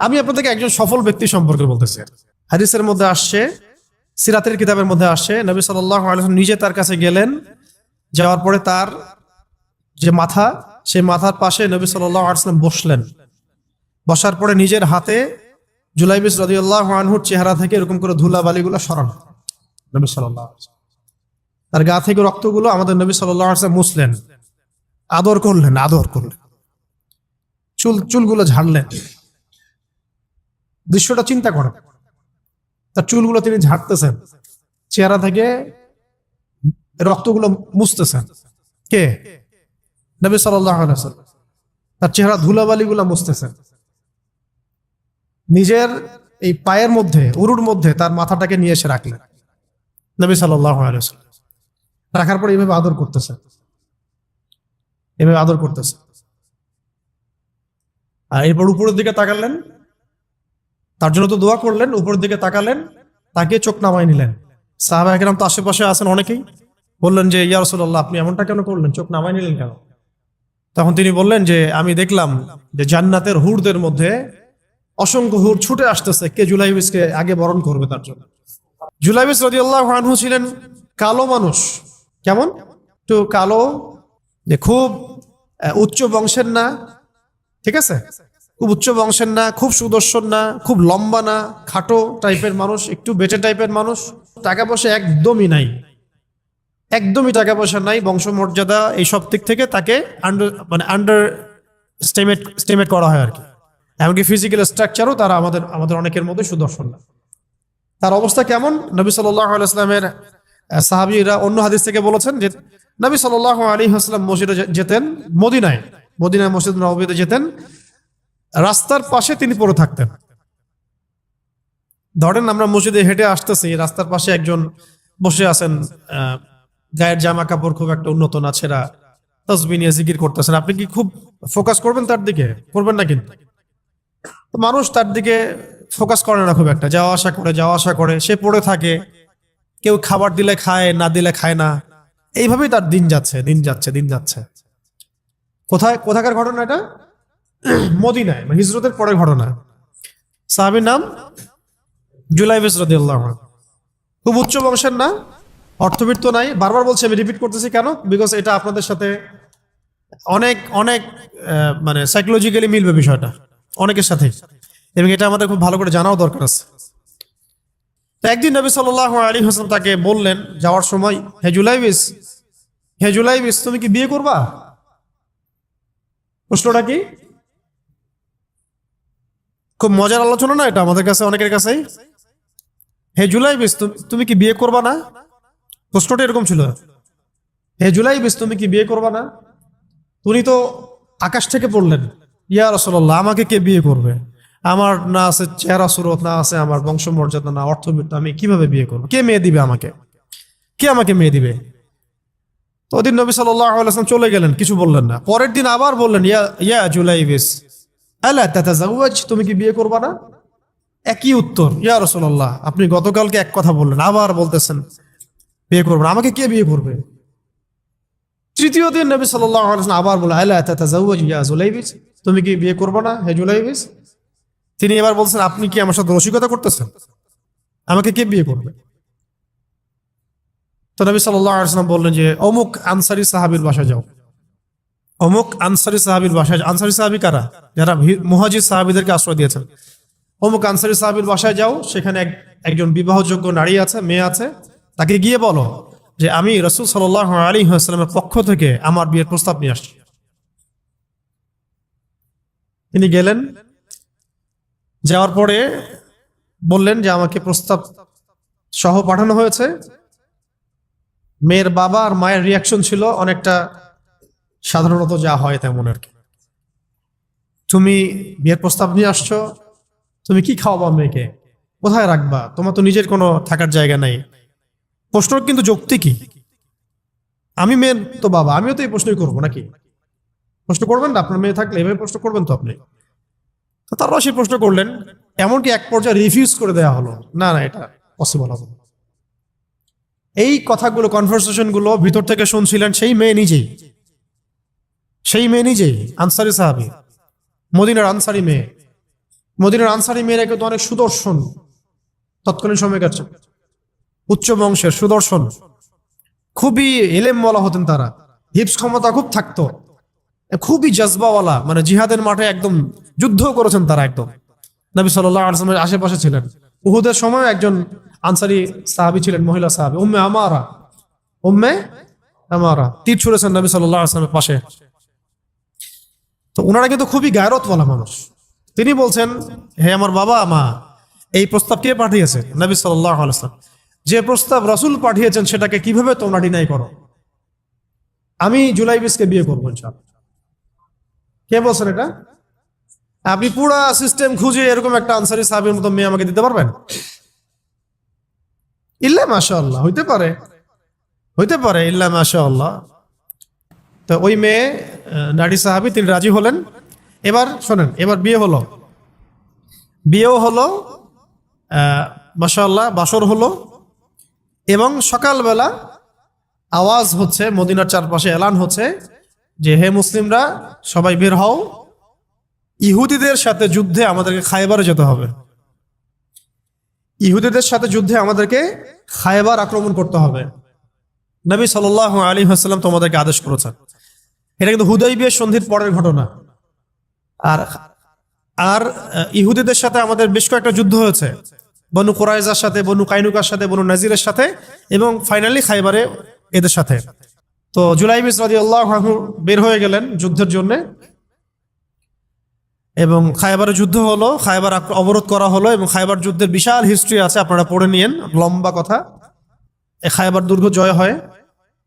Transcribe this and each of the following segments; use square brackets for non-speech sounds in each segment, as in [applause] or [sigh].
আমি আপনাদেরকে একজন সফল ব্যক্তি সম্পর্কে বলতেছি। হাদিসের মধ্যে আসছে, সিরাতের কিতাবের মধ্যে আসছে, নবী সাল্লাহ নিজে তার কাছে গেলেন, যাওয়ার পরে তার যে মাথা, সেই মাথার পাশে নবী সাল্লাহ আসলাম বসলেন। বসার পরে নিজের হাতে জুলাইবিস রদিউল্লাহ আনহুর চেহারা থেকে এরকম করে ধুলা বালিগুলো সরান, নবী সাল্লাহ তার গা থেকে রক্তগুলো আমাদের নবী সাল্লাহ আসলাম মুসলেন আদর করলেন আদর করলেন। চুল, চুলগুলো ঝাড়লেন। দৃশ্যটা চিন্তা করেন তার চুলগুলো তিনি ঝাড়তেছেন। চেহারা থেকে রক্তগুলো মুছতেছেন। কে? নবী সাল্লাম তার চেহারা ধুলাবালিগুলো মুছতেছেন। নিজের এই পায়ের মধ্যে, উরুর মধ্যে তার মাথাটাকে নিয়ে এসে রাখলেন। নবী সাল্লাম রাখার পরে এভাবে আদর করতেছে এভাবে আদর করতেছে আর এরপর উপরের দিকে তাকালেন। তার জন্য তো দোয়া করলেন উপরের দিকে তাকালেন তাকে চোখ নামাই নিলেন। সাহাবা একরাম তো আশেপাশে আছেন অনেকেই। বললেন যে, ইয়া রসুল্লাহ আপনি এমনটা কেন করলেন? চোখ নামাই নিলেন কেন? তখন তিনি বললেন যে, আমি দেখলাম যে জান্নাতের হুরদের মধ্যে অসংখ্য হুর ছুটে আসতেছে। কে জুলাইবিসকে আগে বরণ করবে তার জন্য? জুলাইবিস রদি আল্লাহ আনহু ছিলেন কালো মানুষ। কেমন? একটু কালো, যে খুব উচ্চ বংশের না। ঠিক আছে? খুব উচ্চ বংশের না, খুব সুদর্শন না, খুব লম্বা না, খাটো টাইপের মানুষ, একটু বেটে টাইপের মানুষ, টাকা পয়সা একদমই নাই। একদমই টাকা পয়সা নাই, বংশমর্যাদা এই সব দিক থেকে তাকে আন্ডার মানে আন্ডার স্টেমেট স্টেমেট করা হয় আর কি। এমনকি ফিজিক্যাল স্ট্রাকচারও তারা আমাদের আমাদের অনেকের মধ্যে সুদর্শন না। তার অবস্থা কেমন? নবী সাল্লাহ আলাইসলামের সাহাবিরা অন্য হাদিস থেকে বলেছেন যে, নবী সাল্লাহ আলী হাসলাম মসজিদে যেতেন, মদিনায়। মদিনায় মসজিদ নবীতে যেতেন। রাস্তার পাশে তিনি পড়ে থাকতেন। ধরেন আমরা মসজিদে হেঁটে আসতেছি, রাস্তার পাশে একজন বসে আছেন গায়ের জামা কাপড় খুব একটা উন্নত না ছেঁড়া তসবি নিয়ে জিকির করতেছেন। আপনি কি খুব ফোকাস করবেন তার দিকে? করবেন না কিন্তু। মানুষ তার দিকে ফোকাস করে না খুব একটা। যাওয়া আসা করে, যাওয়া আসা করে। সে পড়ে থাকে। কেউ খাবার দিলে খায়, না দিলে খায় না। এইভাবেই তার দিন যাচ্ছে দিন যাচ্ছে দিন যাচ্ছে। কোথায়, কোথাকার ঘটনা এটা? [clears throat] মদিনায় মানে হিজরতের পরের ঘটনা সাহাবির নাম জুলাইবিস রদিয়াল্লাহ খুব উচ্চ বংশের না, অর্থবিত্ত নাই। বারবার বলছি, আমি রিপিট করতেছি কেন? বিকজ এটা আপনাদের সাথে অনেক অনেক মানে সাইকোলজিক্যালি মিলবে বিষয়টা, অনেকের সাথে। এবং এটা আমাদের খুব ভালো করে জানাও দরকার আছে। তো একদিন নবী সাল্লাহ আলী হাসান তাকে বললেন, যাওয়ার সময়, হে জুলাইবিস হে জুলাইবিস, তুমি কি বিয়ে করবা? প্রশ্নটা কি? খুব মজার আলোচনা না এটা আমাদের কাছে, অনেকের কাছেই? হে জুলাইবিস তু- তুমি কি বিয়ে করবা না? প্রশ্নটা এরকম ছিল। হে জুলাইবিস তুমি কি বিয়ে করবা না? উনি তো আকাশ থেকে পড়লেন। ইয়া রসল্লাহ আমাকে কে বিয়ে করবে? আমার না আছে চেহারা সুরত, না আছে আমার বংশমর্যাদা, না অর্থবিত্ত আমি কীভাবে বিয়ে করব? কে মেয়ে দিবে আমাকে? কে আমাকে মেয়ে দিবে? তো ওদিন নবী সাল্লাম চলে গেলেন, কিছু বললেন না। পরের দিন আবার বললেন, ইয়া ইয়া জুলাইবিস তুমি কি বিয়ে করবা না? একই উত্তর, ইয়া রসল্লাহ আপনি গতকালকে এক কথা বললেন, আবার বলতেছেন, বিয়ে করবেন আমাকে কে বিয়ে করবে? তৃতীয় দিন নবী সাল্লাহ আবার বলে আল্লাহ ইয়া তুমি কি বিয়ে করবে না, হে জুলাইবিস? তিনি এবার বলছেন, আপনি কি আমার সাথে রসিকতা করতেছেন? আমাকে কে বিয়ে করবে? তো নবী সাল্লাম বললেন যে, অমুক আনসারি সাহাবির বাসা যাও। অমুক আনসারি সাহাবির বাসায় আনসারি সাহাবি কারা? যারা মুহাজির সাহাবিদেরকে আশ্রয় দিয়েছেন অমুক আনসারি সাহাবির বাসায় যাও, সেখানে এক- একজন বিবাহযোগ্য নারী আছে, মেয়ে আছে। তাকে গিয়ে বলো যে, আমি রসুল সাল্লাহ আলী আসলামের পক্ষ থেকে আমার বিয়ের প্রস্তাব নিয়ে আসছি। তিনি গেলেন। যাওয়ার পরে বললেন যে, আমাকে প্রস্তাব সহ পাঠানো হয়েছে। মেয়ের বাবা আর মায়ের রিয়াকশন ছিল অনেকটা সাধারণত যা হয় তেমন আর কি। তুমি বিয়ের প্রস্তাব নিয়ে আসছো, তুমি কি খাওয়াবা মেয়েকে? কোথায় রাখবা? তোমার তো নিজের কোনো থাকার জায়গা নাই। প্রশ্ন কিন্তু যুক্তি কি আমি মেয়ের তো বাবা, আমিও তো এই প্রশ্নই করব নাকি? প্রশ্ন করবেন না, আপনার মেয়ে থাকলে এভাবে প্রশ্ন করবেন তো আপনি। তো তারাও প্রশ্ন করলেন, এমনকি এক পর্যায়ে রিফিউজ করে দেওয়া হলো। না না, এটা পসিবল হবে এই কথাগুলো কনভারসেশনগুলো ভিতর থেকে শুনছিলেন সেই মেয়ে নিজেই। সেই মেয়ে নিজেই আনসারি সাহাবি। মদিনার আনসারি মেয়ে। মদিনার আনসারি মেয়েরা কিন্তু অনেক সুদর্শন। তৎকালীন সময়কার। উচ্চ বংশের সুদর্শন। খুবই এলেম বলা হতেন তারা। হিপস ক্ষমতা খুব থাকতো। খুবই জজবাওয়ালা মানে জিহাদের মাঠে একদম যুদ্ধ করেছেন তারা একদম। নবী সাল্লাহ আসলামের আশেপাশে ছিলেন। উহুদের সময় একজন আনসারি সাহাবি ছিলেন, মহিলা সাহাবি। উম্মে আমারা। উম্মে আমারা। তীর ছুড়েছেন নবী সাল্লাহ আসলামের পাশে। তো ওনারা কিন্তু খুবই গায়রতওয়ালা মানুষ। তিনি বলছেন, হে আমার বাবা, মা, এই প্রস্তাব কে পাঠিয়েছে? নবী আলাইসলাম যে প্রস্তাব রসুল পাঠিয়েছেন, সেটাকে কীভাবে তোমরা ডিনাই করো? আমি জুলাই জুলাইবিসকে বিয়ে করব কে বলছেন এটা? আপনি পুরা সিস্টেম খুঁজে এরকম একটা আনসারি সাহেবের মতো মেয়ে আমাকে দিতে পারবেন? ইল্লা মাশাআল্লাহ, হইতে পারে। হইতে পারে, ইল্লা মাশাআল্লাহ। তো ওই মেয়ে নারী সাহাবি, তিনি রাজি হলেন। এবার শোনেন, এবার বিয়ে হলো। বিয়েও হলো মাশাআল্লাহ, বাসর হলো, এবং সকালবেলা আওয়াজ হচ্ছে, মদিনার চারপাশে এলান হচ্ছে যে, হে মুসলিমরা, সবাই বের হও। ইহুদিদের সাথে যুদ্ধে আমাদেরকে খায়বারে যেতে হবে। ইহুদিদের সাথে যুদ্ধে আমাদেরকে খায়বার আক্রমণ করতে হবে। নবী সাল আলী হাসলাম তোমাদেরকে আদেশ করেছেন। এটা কিন্তু হুদয় বিয়ের সন্ধির পরের ঘটনা। আর আর ইহুদিদের সাথে আমাদের বেশ কয়েকটা যুদ্ধ হয়েছে। বনু কোরাইজার সাথে, বনু কাইনুকার সাথে, বনু নাজিরের সাথে এবং ফাইনালি খাইবারে এদের সাথে। তো জুলাই বিস রাজি আল্লাহ বের হয়ে গেলেন যুদ্ধের জন্য এবং খাইবারে যুদ্ধ হলো, খাইবার অবরোধ করা হলো এবং খাইবার যুদ্ধের বিশাল হিস্ট্রি আছে, আপনারা পড়ে নিয়েন, লম্বা কথা। খাইবার দুর্গ জয় হয়।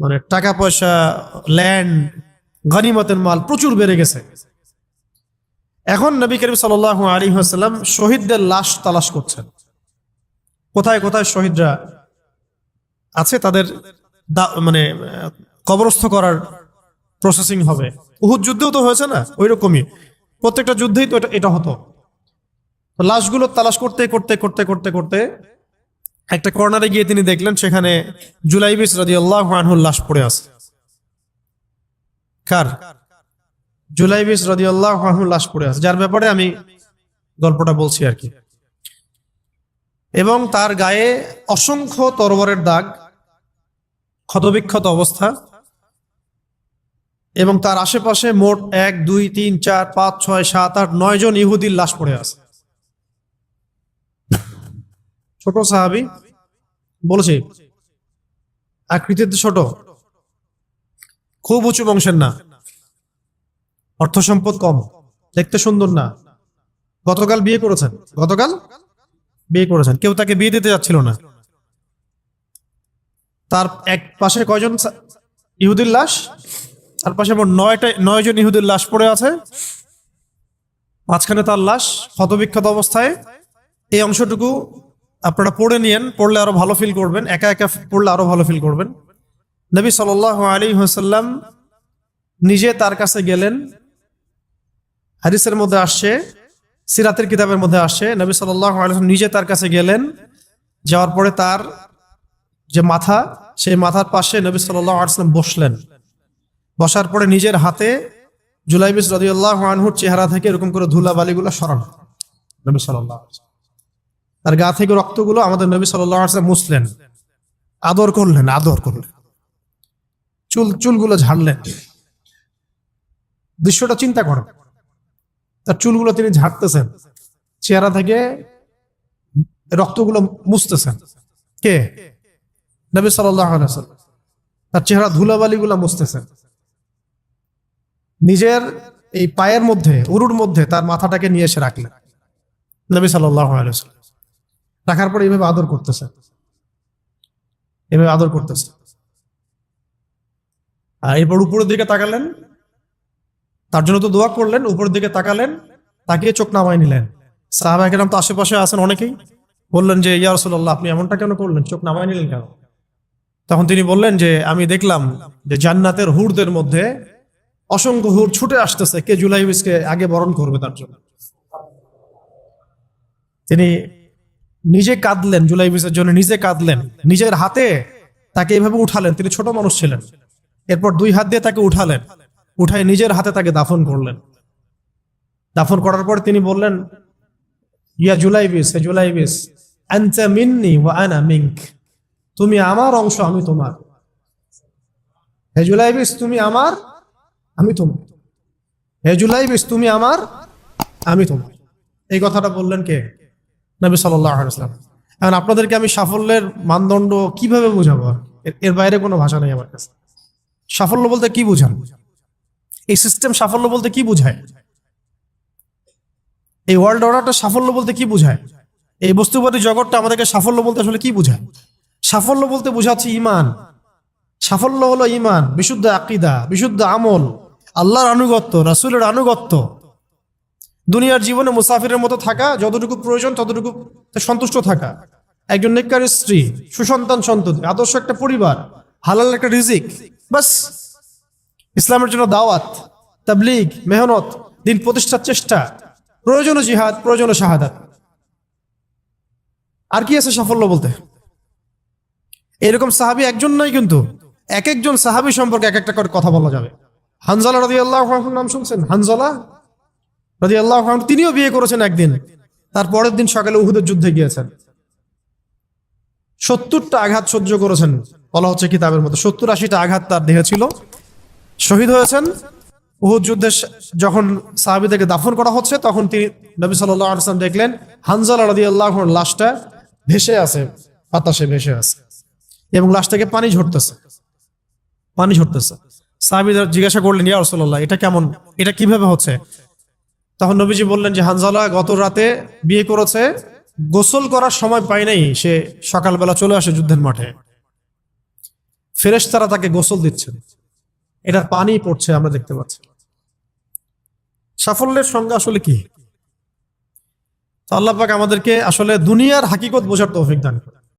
মানে টাকা পয়সা ল্যান্ড গনিমতের মাল প্রচুর বেড়ে গেছে। এখন নবী করিম সাল আলী হাসাল্লাম শহীদদের লাশ তালাশ করছেন। কোথায় কোথায় শহীদরা আছে? তাদের মানে কবরস্থ করার প্রসেসিং হবে। উহুদ যুদ্ধেও তো হয়েছে না? ওই রকমই প্রত্যেকটা যুদ্ধেই তো এটা এটা হতো। লাশগুলো তালাশ করতে করতে করতে করতে করতে একটা কর্নারে গিয়ে তিনি দেখলেন, সেখানে জুলাইবিস রাজি আল্লাহ আনহুর লাশ পড়ে আছে। কার? জুলাইবিস রাজি আল্লাহ আনহুর লাশ পড়ে আছে। যার ব্যাপারে আমি গল্পটা বলছি আর কি। এবং তার গায়ে অসংখ্য তরবারের দাগ, ক্ষতবিক্ষত অবস্থা, এবং তার আশেপাশে মোট এক, দুই, তিন, চার, পাঁচ, ছয়, সাত, আট, নয় জন ইহুদির লাশ পড়ে আছে। ছোট সাহাবি? বলেছি আকৃতিতে ছোট, খুব উঁচু বংশের না, অর্থ সম্পদ কম, দেখতে সুন্দর না। গতকাল বিয়ে করেছেন, গতকাল বিয়ে করেছেন, কেউ তাকে বিয়ে দিতে যাচ্ছিল না। তার এক পাশে কয়জন ইহুদির লাশ? তার পাশে নয়টা, নয় জন ইহুদির লাশ পড়ে আছে। মাঝখানে তার লাশ ক্ষতবিক্ষত অবস্থায়। এই অংশটুকু আপনারা পড়ে নিয়েন, পড়লে আরও ভালো ফিল করবেন। একা একা পড়লে আরও ভালো ফিল করবেন। নবী সাল আলী হাসাল্লাম নিজে তার কাছে গেলেন। হাদিসের মধ্যে আসছে, সিরাতের কিতাবের মধ্যে আসছে, নবী সাল্লাহ আলাইসাল্লাম নিজে তার কাছে গেলেন। যাওয়ার পরে তার যে মাথা, সেই মাথার পাশে নবী সাল্লাহ আলাইসাল্লাম বসলেন। বসার পরে নিজের হাতে জুলাইবিস রদিউল্লাহ আনহুর চেহারা থেকে এরকম করে ধুলা বালিগুলো সরান। নবী সাল্লাহ তার গা থেকে রক্তগুলো আমাদের নবী সাল্লাহ মুছলেন। আদর করলেন আদর করলেন। চুল, চুলগুলো ঝাড়লেন। দৃশ্যটা চিন্তা করেন। তার চুলগুলো তিনি ঝাড়তেছেন। চেহারা থেকে রক্তগুলো মুছতেছেন। কে? নবী সাল্লাহ তার চেহারা ধুলাবালিগুলো মুছতেছেন। নিজের এই পায়ের মধ্যে, উরুর মধ্যে তার মাথাটাকে নিয়ে এসে রাখলেন। নবী সাল্লাহ রাখার পরে এইভাবে আদর করতেছে। এভাবে আদর করতেছে। আর এরপর উপরের দিকে তাকালেন। তার জন্য তো দোয়া করলেন, উপরের দিকে তাকালেন, তাকিয়ে চোখ নামায় নিলেন। সাহাবা একরাম তো আশেপাশে আছেন অনেকেই। বললেন যে, ইয়া রাসূলুল্লাহ, আপনি এমনটা কেন করলেন? চোখ নামায় নিলেন কেন? তখন তিনি বললেন যে, আমি দেখলাম যে জান্নাতের হুরদের মধ্যে অসংখ্য হুর ছুটে আসতেছে। কে জুলাই জুলাইবিসকে আগে বরণ করবে তার জন্য? তিনি নিজে কাঁদলেন জুলাইবিসের জন্য নিজে কাঁদলেন, নিজের হাতে তাকে এভাবে উঠালেন, তিনি ছোট মানুষ ছিলেন। এরপর দুই হাত দিয়ে তাকে উঠালেন, উঠায় নিজের হাতে তাকে দাফন করলেন। দাফন করার পর তিনি বললেন, ইয়া জুলাইবিস হে জুলাইবিস আনতা মিন্নি ওয়া আনা মিনক, তুমি আমার অংশ, আমি তোমার। হে জুলাইবিস তুমি আমার, আমি তোমার। হে জুলাইবিস তুমি আমার, আমি তোমার। এই কথাটা বললেন কে? নবী সাল্লাহ এখন আপনাদেরকে আমি সাফল্যের মানদণ্ড কীভাবে বোঝাবো? এর বাইরে কোনো ভাষা নেই আমার কাছে। সাফল্য বলতে কি বুঝান? এই সিস্টেম সাফল্য বলতে কি বোঝায়? এই ওয়ার্ল্ড অর্ডারটা সাফল্য বলতে কি বোঝায়? এই বস্তুবাদী জগৎটা আমাদেরকে সাফল্য বলতে আসলে কি বোঝায়? সাফল্য বলতে বোঝাচ্ছে ইমান। সাফল্য হলো ইমান, বিশুদ্ধ আকিদা, বিশুদ্ধ আমল, আল্লাহর আনুগত্য, রাসূলের আনুগত্য। দুনিয়ার জীবনে মুসাফিরের মতো থাকা, যতটুকু প্রয়োজন, ততটুকু সন্তুষ্ট থাকা। একজন নেককার স্ত্রী, সুসন্তান সন্ততি, আদর্শ একটা পরিবার, হালাল একটা রিজিক, বাস। ইসলামের জন্য দাওয়াত, তাবলিগ, মেহনত, দিন প্রতিষ্ঠার চেষ্টা, প্রয়োজন জিহাদ, প্রয়োজন শাহাদাত। আর কি আছে সাফল্য বলতে? এরকম সাহাবি একজন নয় কিন্তু এক একজন সাহাবি সম্পর্কে এক একটা করে কথা বলা যাবে। হানজালা রদি আল্লাহ নাম শুনছেন? হানজালা? রদি আল্লাহ তিনিও বিয়ে করেছেন একদিন। তার পরের দিন সকালে উহুদের যুদ্ধে গিয়েছেন। সত্তরটা আঘাত সহ্য করেছেন, বলা হচ্ছে কিতাবের মতো সত্তর আশিটা আঘাত তার দেহে ছিল। শহীদ হয়েছেন। উহুদ যুদ্ধে যখন সাহাবিদেরকে দাফন করা হচ্ছে, তখন তিনি নবী সাল্লাহ দেখলেন, হানজালা রদি আল্লাহর লাশটা ভেসে আছে, বাতাসে ভেসে আছে। এবং লাশ থেকে পানি ঝরতেছে। পানি ঝরতেছে। সাহাবিরা জিজ্ঞাসা করলেন, ইয়া রসল্লাহ এটা কেমন? এটা কীভাবে হচ্ছে? তখন নবীজি বললেন যে, হানজালা গত রাতে বিয়ে করেছে, গোসল করার সময় পায় নাই, সে সকালবেলা চলে আসে যুদ্ধের মাঠে। ফেরেশ তারা তাকে গোসল দিচ্ছেন এটার পানি পড়ছে, আমরা দেখতে পাচ্ছি। সাফল্যের সংজ্ঞা আসলে কি? আল্লাহ পাক আমাদেরকে আসলে দুনিয়ার হাকিকত বোঝার তৌফিক দান করে